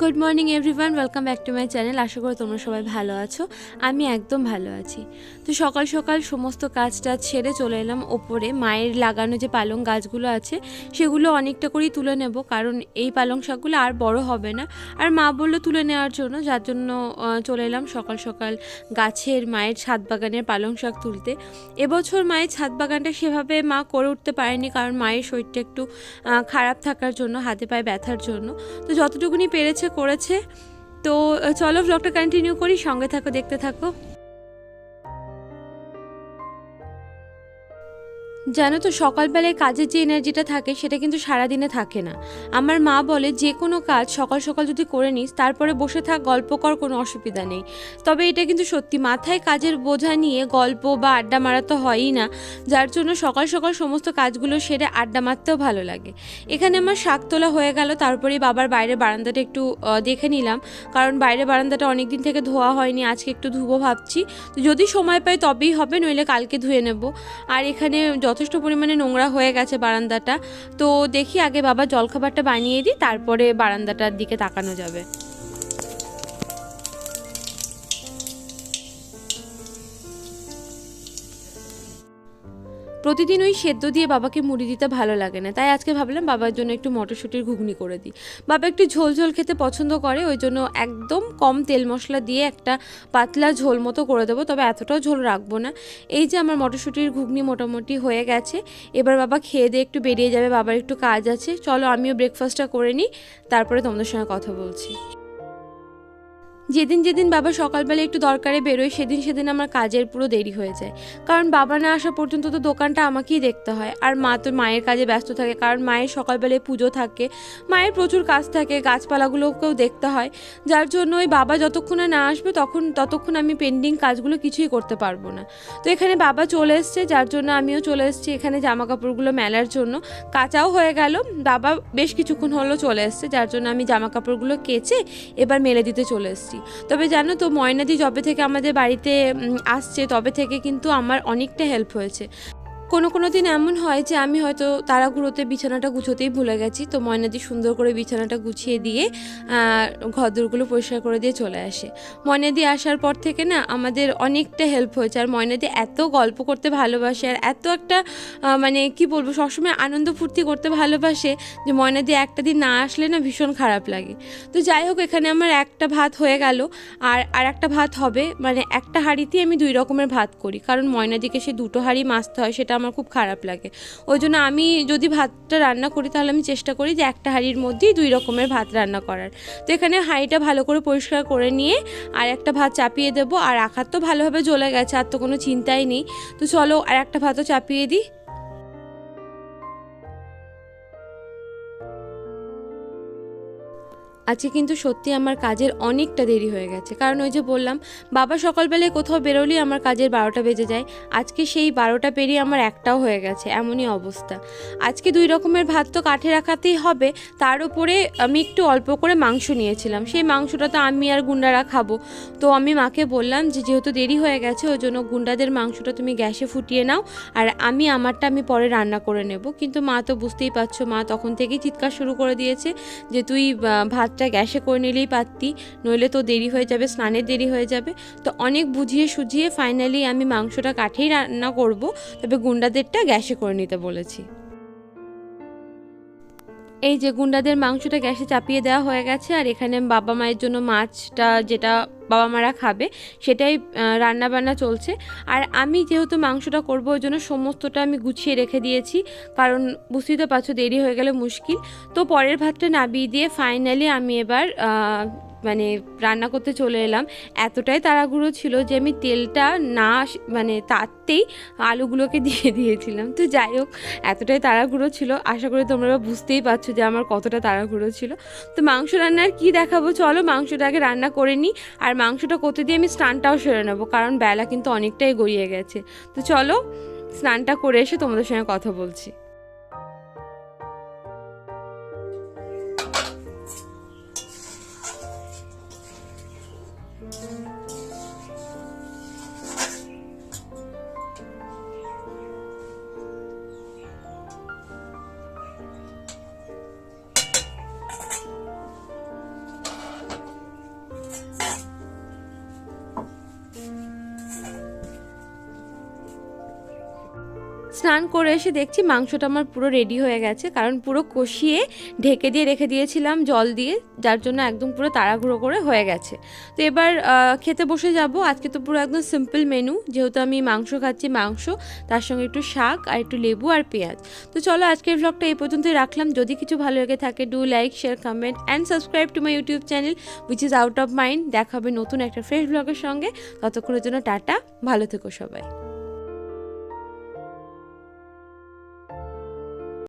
Good morning everyone welcome back to my channel আশা করি তোমরা সবাই ভালো আছো। আমি একদম ভালো আছি। তো সকাল সকাল সমস্ত কাজ টাজ সেরে চলে এলাম ওপরে। মায়ের লাগানো যে পালং গাছগুলো আছে, সেগুলো অনেকটা করেই তুলে নেব। কারণ এই পালং শাকগুলো আর বড় হবে না। আর মা বলল তুলে নেওয়ার জন্য। যার জন্য চলে এলাম সকাল সকাল গাছের, মায়ের ছাদ বাগানের পালং শাক তুলতে। এবছর মায়ের ছাদ বাগানটা সেভাবে মা করে উঠতে পারেনি। কারণ মায়ের শরীরটা একটু খারাপ থাকার জন্য, হাতে পায়ে ব্যথার জন্য। তো যতটুকুনি পেরেছে করেছে। তো চলো ব্লগটা কন্টিনিউ করি সঙ্গে থাকো দেখতে থাকো। জানো তো, সকালবেলায় কাজের যে এনার্জিটা থাকে, সেটা কিন্তু সারাদিনে থাকে না। আমার মা বলে, যে কোনো কাজ সকাল সকাল যদি করে নিস, তারপরে বসে থাক, গল্প কর, কোনো অসুবিধা নেই। তবে এটা কিন্তু সত্যি, মাথায় কাজের বোঝা নিয়ে গল্প বা আড্ডা মারা তো হয়ই না। যার জন্য সকাল সকাল সমস্ত কাজগুলো সেরে আড্ডা মারতেও ভালো লাগে। এখানে আমার শাক তোলা হয়ে গেল, তারপরেই বাবার বাইরে বারান্দাটা একটু দেখে নিলাম। কারণ বাইরে বারান্দাটা অনেক দিন থেকে ধোয়া হয়নি, আজকে একটু ধুবো ভাবছি। যদি সময় পাই তবেই হবে, নইলে কালকে ধুয়ে নেব। আর এখানে যথেষ্ট পরিমাণে নোংরা হয়ে গেছে বারান্দাটা। তো দেখি আগে বাবা জলখাবারটা বানিয়ে দিই, তারপরে বারান্দাটার দিকে তাকানো যাবে। প্রতিদিন ওই সেদ্ধ দিয়ে বাবাকে মুড়ি দিতে ভালো লাগে না। তাই আজকে ভাবলাম বাবার জন্য একটু মটরশুঁটির ঘুগনি করে দিই। বাবা একটু ঝোল ঝোল খেতে পছন্দ করে, ওই জন্য একদম কম তেল মশলা দিয়ে একটা পাতলা ঝোল মতো করে দেবো, তবে এতটাও ঝোল রাখব না। এই যে আমার মটরশুঁটির ঘুগনি মোটামুটি হয়ে গেছে, এবার বাবা খেয়ে দিয়ে একটু বেরিয়ে যাবে, বাবার একটু কাজ আছে। চলো আমিও ব্রেকফাস্টটা করে নিই, তারপরে তোমাদের সঙ্গে কথা বলছি। যেদিন যেদিন বাবা সকালবেলা একটু দরকারে বেরোয়, সেদিন সেদিন আমার কাজের পুরো দেরি হয়ে যায়। কারণ বাবা না আসা পর্যন্ত তো দোকানটা আমাকেই দেখতে হয়। আর মা তো মায়ের কাজে ব্যস্ত থাকে, কারণ মায়ের সকালবেলায় পুজো থাকে, মায়ের প্রচুর কাজ থাকে, গাছপালাগুলোকেও দেখতে হয়। যার জন্য ওই বাবা যতক্ষণে না আসবে, তখন, ততক্ষণ আমি পেন্ডিং কাজগুলো কিছুই করতে পারব না। তো এখানে বাবা চলে এসছে, যার জন্য আমিও চলে এসছি এখানে জামা কাপড়গুলো মেলার জন্য। কাঁচাও হয়ে গেল, বাবা বেশ কিছুক্ষণ হলো চলে এসছে, যার জন্য আমি জামা কাপড়গুলো কেচে এবার মেলে দিতে চলে এসেছি। তবে জানো তো, ময়নাদি যবে থেকে আমাদের বাড়িতে আসছে, তবে থেকে কিন্তু আমার অনেকটা হেল্প হয়েছে। কোনো কোনো দিন এমন হয় যে আমি হয়তো তাড়াহুড়োতে বিছানাটা গুছোতেই ভুলে গেছি, তো ময়নাদি সুন্দর করে বিছানাটা গুছিয়ে দিয়ে ঘরদোরগুলো পরিষ্কার করে দিয়ে চলে আসে। ময়নাদি আসার পর থেকে না আমাদের অনেকটা হেল্প হয়েছে, আর ময়নাদি এত গল্প করতে ভালোবাসে, আর এত একটা মানে কি বলব, সবসময় আনন্দ ফুর্তি করতে ভালোবাসে যে ময়নাদি একটা দিন না আসলে না ভীষণ খারাপ লাগে। তো যাই হোক, এখানে আমার একটা ভাত হয়ে গেল, আর আর একটা ভাত হবে মানে একটা হাঁড়িতেই আমি দুই রকমের ভাত করি, কারণ ময়নাদিকে সে দুটো হাঁড়ি মাছতে হয়, সেটা আমার খুব খারাপ লাগে। ওই জন্য আমি যদি ভাতটা রান্না করি, তাহলে আমি চেষ্টা করি যে একটা হাঁড়ির মধ্যেই দুই রকমের ভাত রান্না করার। তো এখানে হাঁড়িটা ভালো করে পরিষ্কার করে নিয়ে আর একটা ভাত চাপিয়ে দেবো। আর আখার তো ভালোভাবে জ্বলে গেছে, আর তো কোনো চিন্তাই নেই। তো চলো আর একটা ভাতও চাপিয়ে দিই। আজকে কিন্তু সত্যি আমার কাজের অনেকটা দেরি হয়ে গেছে। কারণ ওই যে বললাম বাবা সকালবেলায় কোথাও বেরোলেই আমার কাজের বারোটা বেজে যায়। আজকে সেই বারোটা পেরিয়ে আমার একটাও হয়ে গেছে এমনই অবস্থা। আজকে দুই রকমের ভাত তো কাঠে রাখাতেই হবে তার উপরে আমি একটু অল্প করে মাংস নিয়েছিলাম। সেই মাংসটা তো আমি আর গুন্ডারা খাব। তো আমি মাকে বললাম যে যেহেতু দেরি হয়ে গেছে ওই জন্য গুন্ডাদের মাংসটা তুমি গ্যাসে ফুটিয়ে নাও আর আমি আমারটা আমি পরে রান্না করে নেব। কিন্তু মা তো বুঝতেই পারছ মা তখন থেকেই চিৎকার শুরু করে দিয়েছে যে তুই আহ, ভাতটা গ্যাসে করে নিলেই পারতি, নইলে তো দেরি হয়ে যাবে স্নানের দেরি হয়ে যাবে। তো অনেক বুঝিয়ে সুঝিয়ে ফাইনালি আমি মাংসটা কাঠেই রান্না করব, তবে গুন্ডাদেরটা গ্যাসে করে নিতে বলেছি। এই যে গুন্ডাদের মাংসটা গ্যাসে চাপিয়ে দেওয়া হয়ে গেছে, আর এখানে বাবা মায়ের জন্য মাছটা যেটা বাবা মারা খাবে, সেটাই রান্না বান্না চলছে। আর আমি যেহেতু মাংসটা করব, ওই জন্য সমস্তটা আমি গুছিয়ে রেখে দিয়েছি, কারণ বুঝতেই তো পারছ দেরি হয়ে গেলে মুশকিল। তো পরের ভাতটা নাবিয়ে দিয়ে ফাইনালি আমি এবার মানে রান্না করতে চলে এলাম। এতটাই তাড়াহুড়ো ছিল যে আমি তেলটা না মানে তাতেই আলুগুলোকে দিয়ে দিয়েছিলাম। তো যাই হোক, এতটাই তাড়াহুড়ো ছিল। আশা করি তোমরা বুঝতেই পারছ যে আমার কতটা তাড়াহুড়ো ছিল। তো মাংস রান্নার কি দেখাবো? চলো মাংসটাকে রান্না করে নিই। আর মাংসটা করতে দিয়ে আমি স্নানটাও সেরে নেব, কারণ বেলা কিন্তু অনেকটাই গড়িয়ে গেছে। তো চলো স্নানটা করে এসে তোমাদের সঙ্গে কথা বলছি। Thank you. স্নান করে এসে দেখছি মাংসটা আমার পুরো রেডি হয়ে গেছে, কারণ পুরো কষিয়ে ঢেকে দিয়ে রেখে দিয়েছিলাম জল দিয়ে, যার জন্য একদম পুরো তাড়াহুড়ো করে হয়ে গেছে। তো এবার খেতে বসে যাব। আজকে তো পুরো একদম সিম্পল মেনু যেহেতু আমি মাংস খাচ্ছি মাংস, তার সঙ্গে একটু শাক আর একটু লেবু আর পেঁয়াজ। তো চলো আজকের ব্লগটা এই পর্যন্তই রাখলাম। যদি কিছু ভালো লেগে থাকে do like share comment and subscribe to my YouTube channel which is out of mind দেখা হবে নতুন একটা ফ্রেশ ব্লগের সঙ্গে। ততক্ষণের জন্য টাটা। ভালো থেকো সবাই।